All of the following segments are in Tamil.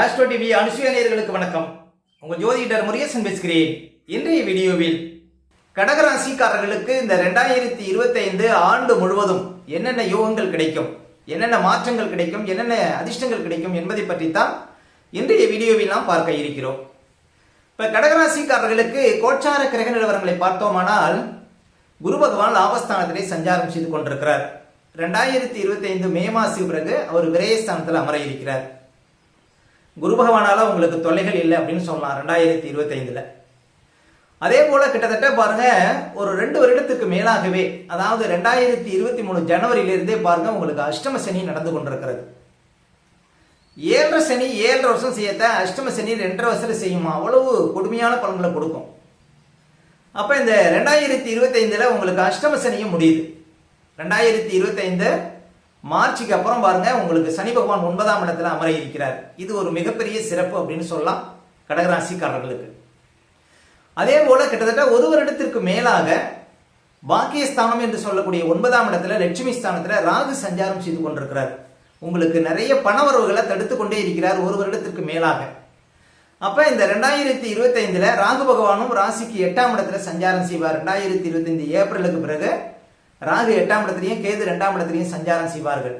ஆஸ்ட்ரோ டிவி அனுசுயா வணக்கம். உங்கள் ஜோதிடர் முருகேசன் பேசுகிறேன். இன்றைய வீடியோவில் கடகராசிக்காரர்களுக்கு இந்த ரெண்டாயிரத்தி இருபத்தைந்து ஆண்டு முழுவதும் என்னென்ன யோகங்கள் கிடைக்கும் என்னென்ன மாற்றங்கள் கிடைக்கும் என்னென்ன அதிர்ஷ்டங்கள் கிடைக்கும் என்பதை பற்றி தான் இன்றைய வீடியோவில் நாம் பார்க்க இருக்கிறோம். இப்போ கடகராசிக்காரர்களுக்கு கோச்சார கிரக நிலவரங்களை பார்த்தோமானால் குரு பகவான் லாபஸ்தானத்திலே சஞ்சாரம் செய்து கொண்டிருக்கிறார். ரெண்டாயிரத்தி இருபத்தைந்து மே மாசத்துக்கு பிறகு அவர் விரயஸ்தானத்தில் அமர இருக்கிறார். குரு பகவானால உங்களுக்கு தொல்லைகள் இல்லை அப்படின்னு சொல்லலாம் ரெண்டாயிரத்தி இருபத்தைந்தில். அதே போல கிட்டத்தட்ட பாருங்க ஒரு ரெண்டு வருடத்துக்கு மேலாகவே அதாவது ரெண்டாயிரத்தி இருபத்தி மூணு ஜனவரியிலிருந்தே பாருங்க உங்களுக்கு அஷ்டம சனி நடந்து கொண்டிருக்கிறது. ஏழரை சனி ஏழரை வருஷம் செய்யத்த அஷ்டம சனி ரெண்டரை வருஷம் செய்யுமா? அவ்வளவு கொடுமையான பலன்களை கொடுக்கும். அப்ப இந்த ரெண்டாயிரத்தி இருபத்தைந்தில் உங்களுக்கு அஷ்டம சனியும் முடியுது. ரெண்டாயிரத்தி இருபத்தைந்து மார்ச்சுக்கு அப்புறம் பாருங்க உங்களுக்கு சனி பகவான் ஒன்பதாம் இடத்துல அமர இருக்கிறார். இது ஒரு மிகப்பெரிய சிறப்பு அப்படின்னு சொல்லலாம் கடகராசிக்காரர்களுக்கு. அதே போல கிட்டத்தட்ட ஒரு வருடத்திற்கு மேலாக பாக்கியஸ்தானம் என்று சொல்லக்கூடிய ஒன்பதாம் இடத்துல லட்சுமி ஸ்தானத்துல ராகு சஞ்சாரம் செய்து கொண்டிருக்கிறார். உங்களுக்கு நிறைய பணவரவுகளை தடுத்து கொண்டே இருக்கிறார் ஒரு வருடத்திற்கு மேலாக. அப்ப இந்த ரெண்டாயிரத்தி இருபத்தைந்துல ராகு பகவானும் ராசிக்கு எட்டாம் இடத்துல சஞ்சாரம் செய்வார். ரெண்டாயிரத்தி இருபத்தைந்து ஏப்ரலுக்கு பிறகு ராகு எட்டாம் இடத்துலையும் கேது ரெண்டாம் இடத்துலையும் சஞ்சாரம் செய்வார்கள்.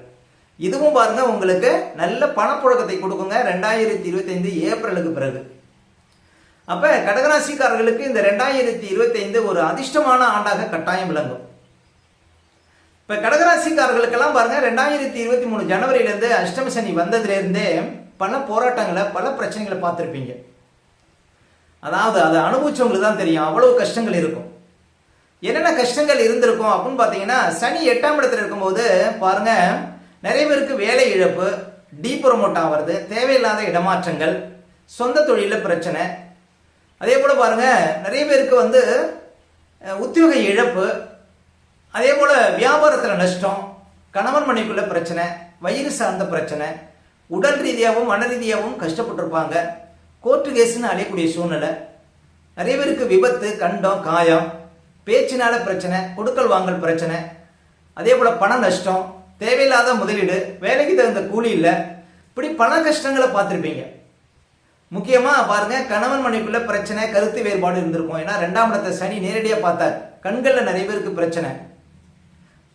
இதுவும் பாருங்க உங்களுக்கு நல்ல பணப்புழக்கத்தை கொடுக்குங்க. ரெண்டாயிரத்தி இருபத்தைந்து ஏப்ரலுக்கு பிறகு. அப்ப கடகராசிக்காரர்களுக்கு இந்த ரெண்டாயிரத்தி இருபத்தைந்து ஒரு அதிர்ஷ்டமான ஆண்டாக கட்டாயம் விளங்கும். இப்ப கடகராசிக்காரர்களுக்கெல்லாம் பாருங்க ரெண்டாயிரத்தி இருபத்தி மூணு ஜனவரியிலேருந்து அஷ்டம சனி வந்ததுலேருந்தே பல போராட்டங்களை பல பிரச்சனைகளை பார்த்துருப்பீங்க. அதாவது அதை அனுபவிச்சவங்களுக்கு தான் தெரியும் அவ்வளவு கஷ்டங்கள் இருக்கும். என்னென்ன கஷ்டங்கள் இருந்திருக்கும் அப்படின்னு பார்த்தீங்கன்னா சனி எட்டாம் இடத்துல இருக்கும்போது பாருங்க நிறைய பேருக்கு வேலை இழப்பு டீ ப்ரொமோட் ஆகிறது தேவையில்லாத இடமாற்றங்கள் சொந்த தொழிலில் பிரச்சனை. அதே போல் பாருங்க நிறைய பேருக்கு வந்து உத்தியோக இழப்பு அதே போல் வியாபாரத்தில் நஷ்டம் கணவன் மனைவிக்குள்ள பிரச்சனை வயிறு சார்ந்த பிரச்சனை உடல் ரீதியாகவும் மன ரீதியாகவும் கஷ்டப்பட்டிருப்பாங்க. கோர்ட்டு கேஸ்னு அலையக்கூடிய சூழ்நிலை. நிறைய பேருக்கு விபத்து கண்டம் காயம் பேச்சினால பிரச்சனை கொடுக்கல் வாங்கல் பிரச்சனை அதே போல் பண நஷ்டம் தேவையில்லாத முதலீடு வேலைக்கு தகுந்த கூலி இல்லை இப்படி பல கஷ்டங்களை பார்த்துருப்பீங்க. முக்கியமா பாருங்க கணவன் மனைவிக்குள்ள பிரச்சனை கருத்து வேறுபாடு இருந்திருக்கும். ஏன்னா ரெண்டாம் இடத்தை சனி நேரடியா பார்த்தார். கண்கள்ல நிறைய பேருக்கு பிரச்சனை.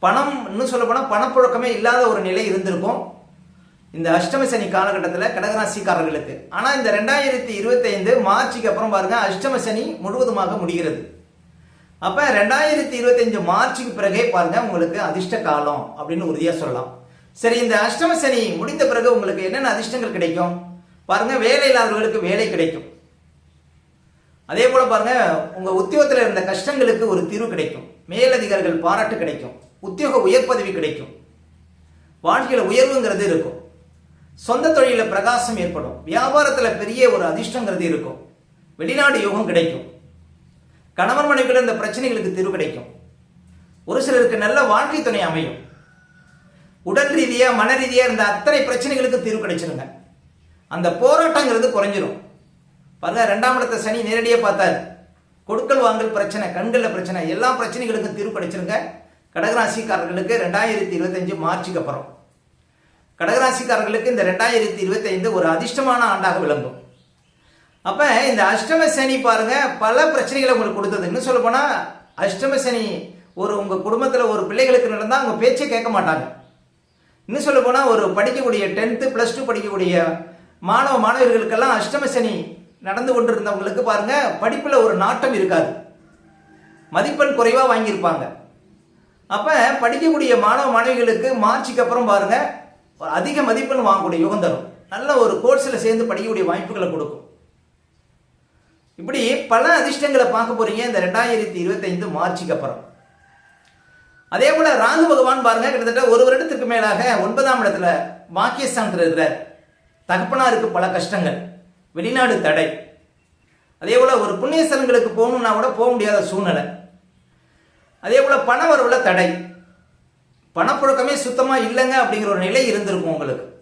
பணம் இன்னும் சொல்ல போனா பணப்புழக்கமே இல்லாத ஒரு நிலை இருந்திருக்கும். இந்த அஷ்டம சனி காலகட்டத்தில் கடகராசிக்காரர்களுக்கு. ஆனா இந்த ரெண்டாயிரத்தி இருபத்தைந்து மார்ச்சுக்கு அப்புறம் பாருங்க அஷ்டம சனி முழுவதுமாக முடிகிறது. அப்ப ரெண்டாயிரத்தி இருபத்தஞ்சு மார்ச்சுக்கு பிறகே பாருங்க உங்களுக்கு அதிர்ஷ்ட காலம் அப்படின்னு உறுதியா சொல்லலாம். சரி இந்த அஷ்டம சனி முடிந்த பிறகு உங்களுக்கு என்னென்ன அதிர்ஷ்டங்கள் கிடைக்கும்? பாருங்க வேலை இல்லாதவர்களுக்கு வேலை கிடைக்கும். அதே போல பாருங்க உங்க உத்தியோகத்தில் இருந்த கஷ்டங்களுக்கு ஒரு தீர்வு கிடைக்கும். மேலதிகாரிகள் பாராட்டு கிடைக்கும். உத்தியோக உயர் பதவி கிடைக்கும். வாழ்க்கையில உயர்வுங்கிறது இருக்கும். சொந்த தொழில பிரகாசம் ஏற்படும். வியாபாரத்துல பெரிய ஒரு அதிர்ஷ்டங்கிறது இருக்கும். வெளிநாடு யோகம் கிடைக்கும். கணவன் மனைவிக்குள்ள இந்த பிரச்சனைகளுக்கு தீர்வு கிடைக்கும். ஒரு சிலருக்கு நல்ல வாழ்க்கை துணை அமையும். உடல் ரீதியா மன ரீதியா இருந்த அத்தனை பிரச்சனைகளுக்கு தீர்வு கிடைச்சிருங்க. அந்த போராட்டங்கிறது குறைஞ்சிரும். பாருங்க ரெண்டாம் இடத்த சனி நேரடியாக பார்த்தாரு. கொடுக்கல் வாங்கல் பிரச்சனை கண்களில் பிரச்சனை எல்லா பிரச்சனைகளுக்கும் தீர்வு கிடைச்சிருங்க. கடகராசிக்காரர்களுக்கு ரெண்டாயிரத்தி இருபத்தஞ்சு மார்ச்சுக்கு அப்புறம். கடகராசிக்காரர்களுக்கு இந்த ரெண்டாயிரத்தி இருபத்தைந்து ஒரு அதிர்ஷ்டமான ஆண்டாக விளங்கும். அப்ப இந்த அஷ்டம சனி பாருங்க பல பிரச்சனைகளை உங்களுக்கு கொடுத்தது. இன்னும் சொல்ல போனா அஷ்டம சனி ஒரு உங்க குடும்பத்துல ஒரு பிள்ளைகளுக்கு நடந்தா அவங்க பேச்சை கேட்க மாட்டாங்க. இன்னும் சொல்ல போனா ஒரு படிக்கக்கூடிய டென்த்து பிளஸ் டூ படிக்கக்கூடிய மாணவ மாணவர்களுக்கெல்லாம் அஷ்டம சனி நடந்து கொண்டிருந்தவங்களுக்கு பாருங்க படிப்புல ஒரு நாட்டம் இருக்காது. மதிப்பெண் குறைவா வாங்கியிருப்பாங்க. அப்ப படிக்கக்கூடிய மாணவ மாணவிகளுக்கு மார்ச்சுக்கு அப்புறம் பாருங்க அதிக மதிப்பெண் வாங்கக்கூடிய யுகம் தரும். நல்ல ஒரு கோர்ஸில் சேர்ந்து படிக்கக்கூடிய வாய்ப்புகளை கொடுக்கும். இப்படி பல அதிர்ஷ்டங்களை பார்க்க போறீங்க இந்த ரெண்டாயிரத்தி இருபத்தைந்து மார்ச்சுக்கு அப்புறம். அதே போல ராகு பகவான் பாருங்க கிட்டத்தட்ட ஒரு வருடத்துக்கு மேலாக ஒன்பதாம் இடத்துல பாக்கியஸ்தானத்தில் இருக்கிறார். தகப்பனாருக்கு பல கஷ்டங்கள் வெளிநாடு தடை. அதே போல ஒரு புண்ணிய ஸ்தலங்களுக்கு போகணும்னா கூட போக முடியாத சூழ்நிலை. அதே போல பண வரவுல தடை. பணப்புழக்கமே சுத்தமாக இல்லைங்க அப்படிங்கிற ஒரு நிலை இருந்திருக்கும் உங்களுக்கு.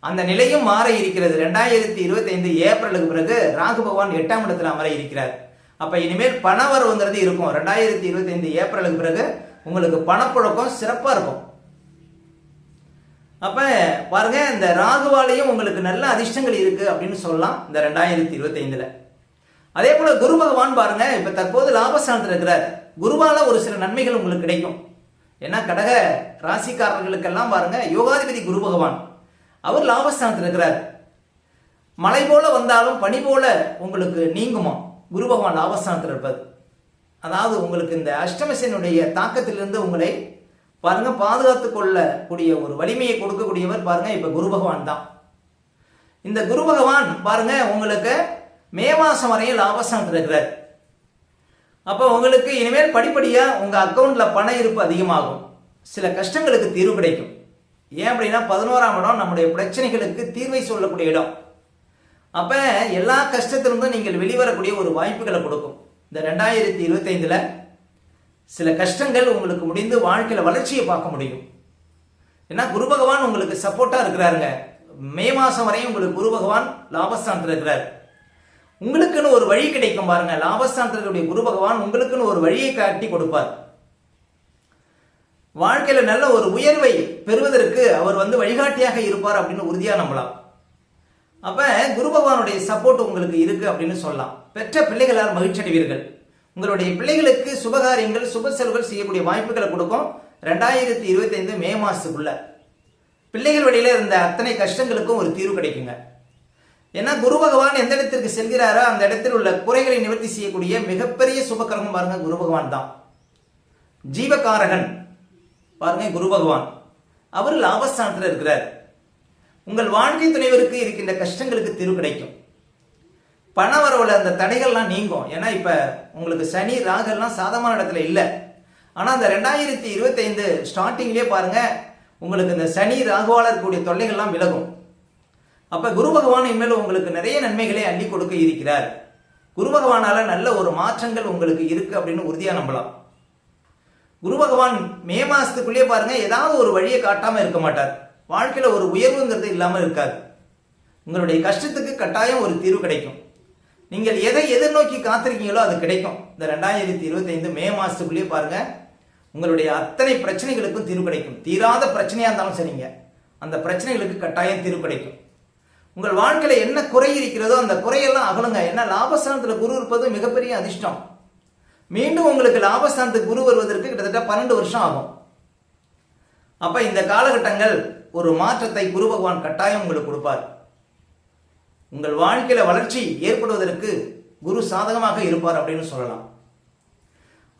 அந்த நிலையும் மாற இருக்கிறது. ரெண்டாயிரத்தி இருபத்தி ஐந்து ஏப்ரலுக்கு பிறகு ராகு பகவான் எட்டாம் இடத்துல அமர இருக்கிறார். அப்ப இனிமேல் பண வரவுங்கிறது இருக்கும். ரெண்டாயிரத்தி இருபத்தைந்து ஏப்ரலுக்கு பிறகு உங்களுக்கு பணப்புழக்கம் சிறப்பா இருக்கும். அப்ப பாருங்க இந்த ராகுவாலையும் உங்களுக்கு நல்ல அதிர்ஷ்டங்கள் இருக்கு அப்படின்னு சொல்லலாம் இந்த ரெண்டாயிரத்தி இருபத்தி ஐந்துல அதே போல குரு பகவான் பாருங்க இப்ப தற்போது லாபஸ்தானத்தில் இருக்கிறார். குருவால ஒரு சில நன்மைகள் உங்களுக்கு கிடைக்கும். ஏன்னா கடக ராசிக்காரர்களுக்கெல்லாம் பாருங்க யோகாதிபதி குரு பகவான். அவர் லாபஸ்தானத்தில் இருக்கிறார். மலை போல வந்தாலும் பனி போல உங்களுக்கு நீங்குமா? குரு பகவான் லாபஸ்தானத்தில் இருப்பது அதாவது உங்களுக்கு இந்த அஷ்டமசனுடைய தாக்கத்திலிருந்து உங்களை பாருங்க பாதுகாத்து கொள்ளக்கூடிய ஒரு வலிமையை கொடுக்கக்கூடியவர் பாருங்க இப்ப குரு பகவான் தான். இந்த குரு பகவான் பாருங்க உங்களுக்கு மே மாசம் வரையும் லாபஸ்தானத்தில் இருக்கிறார். அப்போ உங்களுக்கு இனிமேல் படிப்படியா உங்க அக்கௌண்ட்ல பண இருப்பு அதிகமாகும். சில கஷ்டங்களுக்கு தீர்வு கிடைக்கும். ஏன் அப்படின்னா பதினோராம் இடம் நம்முடைய பிரச்சனைகளுக்கு தீர்வை சொல்லக்கூடிய இடம். அப்ப எல்லா கஷ்டத்திலிருந்தும் நீங்கள் வெளிவரக்கூடிய ஒரு வாய்ப்புகளை கொடுக்கும். இந்த ரெண்டாயிரத்தி இருபத்தைந்தில் சில கஷ்டங்கள் உங்களுக்கு முடிந்து வாழ்க்கையில வளர்ச்சியை பார்க்க முடியும். ஏன்னா குரு பகவான் உங்களுக்கு சப்போர்ட்டா இருக்கிறாருங்க. மே மாசம் வரையும் உங்களுக்கு குரு பகவான் லாபஸ்தானத்தில் இருக்கிறார். உங்களுக்குன்னு ஒரு வழி கிடைக்கும் பாருங்க. லாபஸ்தானத்தில் இருக்கக்கூடிய குரு பகவான் உங்களுக்குன்னு ஒரு வழியை காட்டி கொடுப்பார். வாழ்க்கையில நல்ல ஒரு உயர்வை பெறுவதற்கு அவர் வந்து வழிகாட்டியாக இருப்பார் அப்படின்னு உறுதியா நம்பலாம். அப்ப குரு பகவானுடைய சப்போர்ட் உங்களுக்கு இருக்கு அப்படின்னு சொல்லலாம். பெற்ற பிள்ளைகளால் மகிழ்ச்சி அடைவீர்கள். உங்களுடைய பிள்ளைகளுக்கு சுபகாரியங்கள் சுப செலவுகள் செய்யக்கூடிய வாய்ப்புகளை கொடுக்கும் ரெண்டாயிரத்தி இருபத்தி ஐந்து மே மாசத்துக்குள்ள. பிள்ளைகள் வழியில இருந்த அத்தனை கஷ்டங்களுக்கும் ஒரு தீர்வு கிடைக்குங்க. ஏன்னா குரு பகவான் எந்த இடத்திற்கு செல்கிறாரோ அந்த இடத்தில் உள்ள குறைகளை நிவர்த்தி செய்யக்கூடிய மிகப்பெரிய சுபகரகம் பாருங்க குரு பகவான் தான். ஜீவகாரகன். பாருங்க குரு பகவான். அவர் லாபஸ்தானத்தில் இருக்கிறார். உங்கள் வாழ்க்கை துணைவருக்கு இருக்கின்ற கஷ்டங்களுக்கு தீர்வு கிடைக்கும். பண வரவுல அந்த தடைகள்லாம் நீங்கும். ஏன்னா இப்ப உங்களுக்கு சனி ராகெல்லாம் சாதமான இடத்துல இல்லை. ஆனா அந்த ரெண்டாயிரத்தி இருபத்தி ஐந்து ஸ்டார்டிங்லேயே பாருங்க உங்களுக்கு இந்த சனி ராகுவால இருக்கக்கூடிய தொல்லைகள்லாம் விலகும். அப்ப குரு பகவான் இனிமேல் உங்களுக்கு நிறைய நன்மைகளை அள்ளி கொடுக்க இருக்கிறார். குரு பகவானால நல்ல ஒரு மாற்றங்கள் உங்களுக்கு இருக்கு அப்படின்னு உறுதியா நம்பலாம். குரு பகவான் மே மாசத்துக்குள்ளேயே பாருங்க ஏதாவது ஒரு வழியை காட்டாம இருக்க மாட்டார். வாழ்க்கையில ஒரு உயர்வுங்கிறது இல்லாம இருக்காது. உங்களுடைய கஷ்டத்துக்கு கட்டாயம் ஒரு தீர்வு கிடைக்கும். நீங்கள் எதை எதிர்நோக்கி காத்திருக்கீங்களோ அது கிடைக்கும். இந்த ரெண்டாயிரத்தி இருபத்தி ஐந்து மே மாசத்துக்குள்ளேயே பாருங்க உங்களுடைய அத்தனை பிரச்சனைகளுக்கும் தீர்வு கிடைக்கும். தீராத பிரச்சனையா இருந்தாலும் சரிங்க. அந்த பிரச்சனைகளுக்கு கட்டாயம் தீர்வு கிடைக்கும். உங்கள் வாழ்க்கையில என்ன குறை இருக்கிறதோ அந்த குறையெல்லாம் அகலுங்க. என்ன லாபஸ்தானத்துல குரு இருப்பது மிகப்பெரிய அதிர்ஷ்டம். மீண்டும் உங்களுக்கு லாபஸ்தானத்துக்கு குரு வருவதற்கு கிட்டத்தட்ட பன்னெண்டு வருஷம் ஆகும். அப்ப இந்த காலகட்டங்கள் ஒரு மாற்றத்தை குரு பகவான் கட்டாயம் உங்களுக்கு கொடுப்பார். உங்கள் வாழ்க்கையில வளர்ச்சி ஏற்படுவதற்கு குரு சாதகமாக இருப்பார் அப்படின்னு சொல்லலாம்.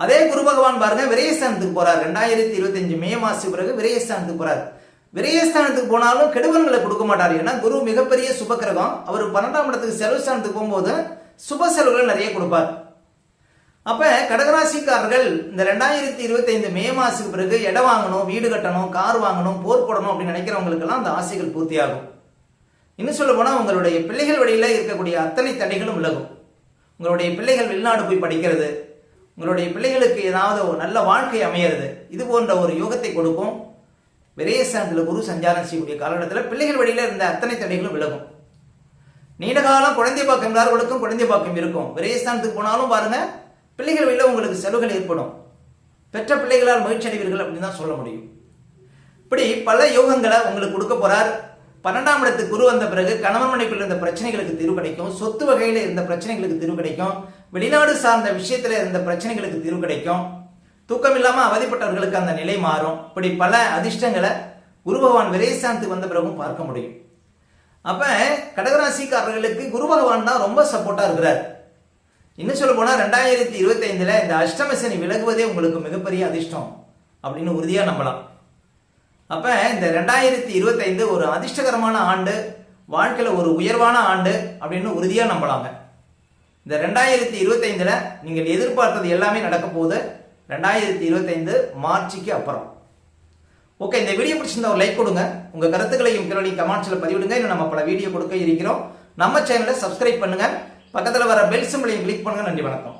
அதே குரு பகவான் பாருங்க விரயஸ்தானத்துக்கு போறார். ரெண்டாயிரத்தி இருபத்தி அஞ்சு மே மாசத்துக்கு பிறகு விரயஸ்தானத்துக்கு போறார். விரயஸ்தானத்துக்கு போனாலும் கெடுவன்களை கொடுக்க மாட்டார். ஏன்னா குரு மிகப்பெரிய சுபக்கிரகம். அவர் பன்னெண்டாம் இடத்துக்கு செலவு ஸ்தானத்துக்கு போகும்போது சுப செலவுகள் நிறைய கொடுப்பார். அப்ப கடகராசிக்காரர்கள் இந்த ரெண்டாயிரத்தி இருபத்தி ஐந்து மே மாசத்துக்கு பிறகு இடம் வாங்கணும் வீடு கட்டணும் கார் வாங்கணும் போர் போடணும் அப்படின்னு நினைக்கிறவங்களுக்கெல்லாம் அந்த ஆசைகள் பூர்த்தியாகும். இன்னும் சொல்ல போனா உங்களுடைய பிள்ளைகள் வழியில இருக்கக்கூடிய அத்தனை தடைகளும் விலகும். உங்களுடைய பிள்ளைகள் வெளிநாடு போய் படிக்கிறது உங்களுடைய பிள்ளைகளுக்கு ஏதாவது ஒரு நல்ல வாழ்க்கை அமையிறது இது போன்ற ஒரு யோகத்தை கொடுக்கும். விரயஸ்தானத்தில் குரு சஞ்சாரம் செய்யக்கூடிய காலகட்டத்தில் பிள்ளைகள் வழியில இருந்த அத்தனை தடைகளும் விலகும். நீண்ட காலம் குழந்தை பாக்கம் இல்லாதவர்களுக்கும் குழந்தை பாக்கம் இருக்கும். விரயஸ்தானத்துக்கு போனாலும் பாருங்க பிள்ளைகள் வழியில் உங்களுக்கு செலவுகள் ஏற்படும். பெற்ற பிள்ளைகளால் மகிழ்ச்சி அடைவீர்கள் அப்படின்னு தான் சொல்ல முடியும். இப்படி பல யோகங்களை உங்களுக்கு கொடுக்க போறார். பன்னெண்டாம் இடத்து குரு வந்த பிறகு கணவன் மனைக்குள்ள இருந்த பிரச்சனைகளுக்கு தீர்வு கிடைக்கும். சொத்து வகையில் இருந்த பிரச்சனைகளுக்கு தீர்வு கிடைக்கும். வெளிநாடு சார்ந்த விஷயத்தில் இருந்த பிரச்சனைகளுக்கு தீர்வு கிடைக்கும். தூக்கம் இல்லாமல் அவதிப்பட்டவர்களுக்கு அந்த நிலை மாறும். இப்படி பல அதிர்ஷ்டங்களை குரு பகவான் விரயசாந்தி வந்த பிறகும் பார்க்க முடியும். அப்ப கடகராசிக்காரர்களுக்கு குரு பகவான் தான் ரொம்ப சப்போர்ட்டா இருக்கிறார். இன்னும் சொல்ல போனா ரெண்டாயிரத்தி இருபத்தி ஐந்துல இந்த அஷ்டம சனி விலகுவதே உங்களுக்கு மிகப்பெரிய அதிர்ஷ்டம் அப்படின்னு உறுதியா நம்பலாம். அப்ப இந்த ரெண்டாயிரத்தி இருபத்தி ஐந்து ஒரு அதிர்ஷ்டகரமான ஆண்டு வாழ்க்கையில ஒரு உயர்வான ஆண்டு அப்படின்னு உறுதியா நம்பலாங்க. இந்த ரெண்டாயிரத்தி இருபத்தி ஐந்துல நீங்கள் எதிர்பார்த்தது எல்லாமே நடக்க போகுது. ரெண்டாயிரத்தி இருபத்தி ஐந்து மார்ச்சுக்கு அப்புறம். ஓகே இந்த வீடியோ பிடிச்சிருந்தா ஒரு லைக் கொடுங்க. உங்க கருத்துக்களையும் கிளி கமெண்ட்ஸ்ல பதிவிடுங்க. இன்னும் நம்ம பல வீடியோ கொடுக்க இருக்கிறோம். நம்ம சேனலை சப்ஸ்கிரைப் பண்ணுங்க. பக்கத்தில் வர பெல் சிம்பிளையும் கிளிக் பண்ணுங்க. நன்றி வணக்கம்.